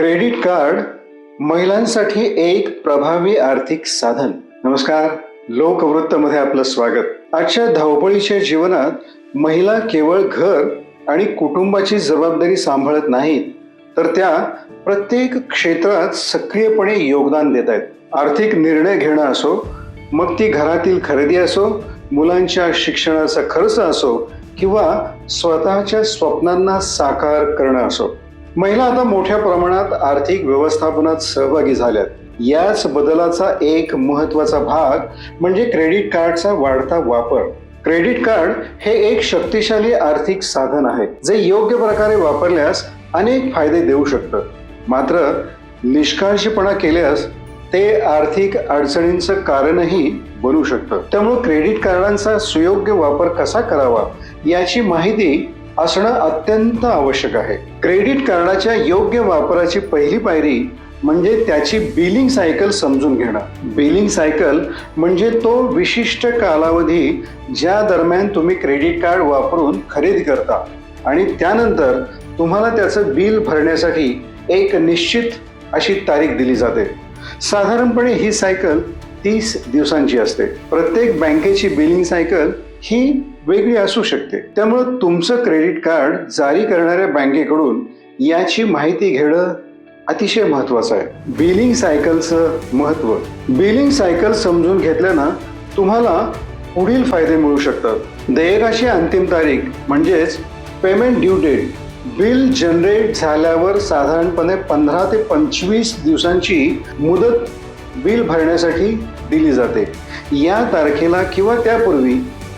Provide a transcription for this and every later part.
Credit card महिलांसाठी एक प्रभावी आर्थिक साधन. नमस्कार. लोकवृत्तमध्ये आपलं स्वागत. आजच्या धावपळीच्या जीवनात महिला केवळ घर आणि कुटुंबाची जबाबदारी सांभाळत नाहीत तर त्या प्रत्येक क्षेत्रात सक्रियपणे योगदान देत आहेत आर्थिक निर्णय घेणं असो मग ती घरातील खरेदी असो मुलांच्या शिक्षणाचा खर्च असो किंवा स्वतःच्या स्वप्नांना साकार करणं असो. महिला आता मोठ्या प्रमाणात आर्थिक व्यवस्थापनात सहभागी झाल्यात. याच बदलाचा एक महत्त्वाचा भाग म्हणजे क्रेडिट कार्डचा वाढता वापर. क्रेडिट कार्ड हे एक शक्तिशाली आर्थिक साधन आहे जे योग्य प्रकारे वापरल्यास अनेक फायदे देऊ शकतं. मात्र निष्काळजीपणा केल्यास ते आर्थिक अडचणींचं कारणही बनू शकतं. त्यामुळे क्रेडिट कार्डांचा सुयोग्य वापर कसा करावा याची माहिती असणं अत्यंत आवश्यक आहे. क्रेडिट कार्डाच्या योग्य वापराची पहिली पायरी म्हणजे त्याची बिलिंग सायकल समजून घेणं. बिलिंग सायकल म्हणजे तो विशिष्ट कालावधी ज्या दरम्यान तुम्ही क्रेडिट कार्ड वापरून खरेदी करता आणि त्यानंतर तुम्हाला त्याचं बिल भरण्यासाठी एक निश्चित अशी तारीख दिली जाते. साधारणपणे ही सायकल तीस दिवसांची असते. प्रत्येक बँकेची बिलिंग सायकल ही वेगळी असू शकते. त्यामुळं तुमचं क्रेडिट कार्ड जारी करणाऱ्या बँकेकडून याची माहिती घेणं अतिशय महत्वाचं आहे. बिलिंग सायकलचं महत्त्व. बिलिंग सायकल समजून घेतल्यानं तुम्हाला पुढील फायदे मिळू शकतात. देयकाची अंतिम तारीख म्हणजेच payment due date bill generate झाल्यावर साधारणपणे पंधरा ते पंचवीस दिवसांची मुदत बिल भरण्यासाठी दिली जाते. या तारखेला किंवा त्यापूर्वी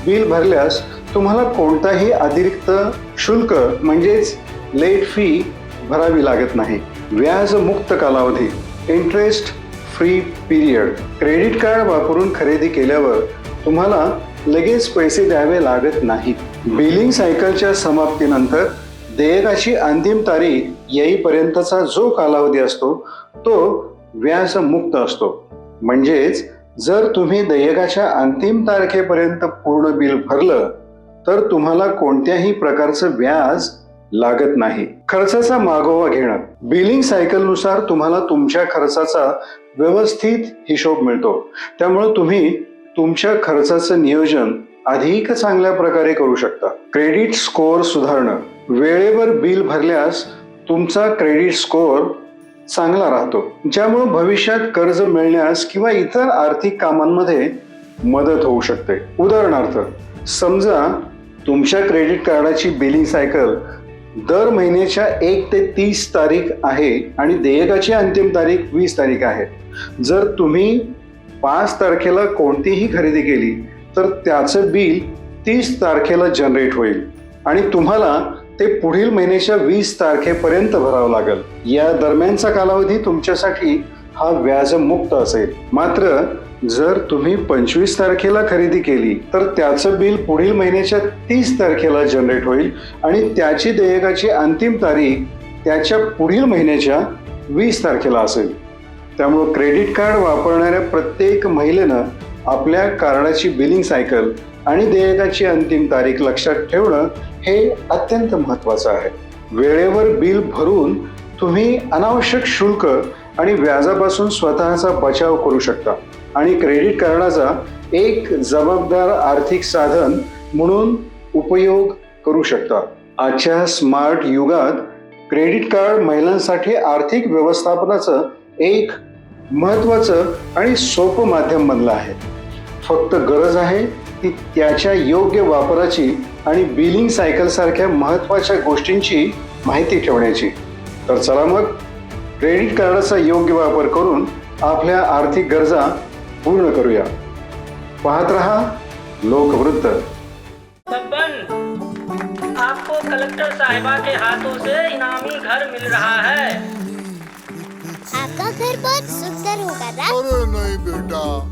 बिल भरल्यास तुम्हाला कोणताही अतिरिक्त शुल्क म्हणजेच लेट फी भरावी लागत नाही. व्याज मुक्त कालावधी interest free period credit card वापरून खरेदी केल्यावर तुम्हाला लगेच पैसे द्यावे लागत नाहीत. बिलिंग सायकलच्या समाप्तीनंतर देयकाची अंतिम तारीख येईपर्यंतचा जो कालावधी असतो तो व्याज मुक्त असतो. म्हणजेच जर तुम्ही देयकाच्या अंतिम तारखेपर्यंत पूर्ण बिल भरलं तर तुम्हाला कोणत्याही प्रकारचं व्याज लागत नाही. खर्चाचा मागोवा घेणं. बिलिंग सायकलनुसार तुम्हाला तुमच्या खर्चाचा व्यवस्थित हिशोब मिळतो. त्यामुळे तुम्ही तुमच्या खर्चाचं नियोजन अधिक चांगल्या प्रकारे करू शकता. क्रेडिट स्कोअर सुधारणं. वेळेवर बिल भरल्यास तुमचा क्रेडिट स्कोअर चांगला राहतो. ज्यामुळे भविष्यात कर्ज मिळण्यास किंवा इतर आर्थिक कामांमध्ये मदत होऊ शकते. उदाहरणार्थ समजा तुमच्या क्रेडिट कार्डाची बिलिंग सायकल दर महिन्याच्या एक ते तीस तारीख आहे आणि देयकाची अंतिम तारीख वीस तारीख आहे. जर तुम्ही पाच तारखेला कोणतीही खरेदी केली तर त्याचं बिल तीस तारखेला जनरेट होईल आणि तुम्हाला ते पुढील महिन्याच्या वीस तारखेपर्यंत भरावं लागेल. या दरम्यानचा कालावधी तुमच्यासाठी हा व्याजमुक्त असेल. मात्र जर तुम्ही पंचवीस तारखेला खरेदी केली तर त्याचं बिल पुढील महिन्याच्या तीस तारखेला जनरेट होईल आणि त्याची देयकाची अंतिम तारीख त्याच्या पुढील महिन्याच्या वीस तारखेला असेल. त्यामुळं क्रेडिट कार्ड वापरणाऱ्या प्रत्येक महिलेनं आपल्या कार्डाची बिलिंग सायकल आणि देयकाची अंतिम तारीख लक्षात ठेवणं हे अत्यंत महत्वाचं आहे. वेळेवर बिल भरून तुम्ही अनावश्यक शुल्क आणि व्याजापासून स्वतःचा बचाव करू शकता आणि क्रेडिट कार्डाचा एक जबाबदार आर्थिक साधन म्हणून उपयोग करू शकता. आजच्या स्मार्ट युगात क्रेडिट कार्ड महिलांसाठी आर्थिक व्यवस्थापनाचं एक महत्वाचं आणि सोपं माध्यम बनलं आहे. फक्त गरज आहे ती त्याच्या योग्य वापराची आणि बिलिंग सायकल सारख्या महत्त्वाच्या गोष्टींची माहिती ठेवण्याची. तर चला मग क्रेडिट कार्डाचा योग्य वापर करून आपल्या आर्थिक गरजा पूर्ण करूया. पाहत रहा लोकवृत्त. आपको कलेक्टर साहिबा के हाथों से इनामी घर मिल रहा है। आपका घर बहुत सुंदर होगा ना? अरे नहीं बेटा।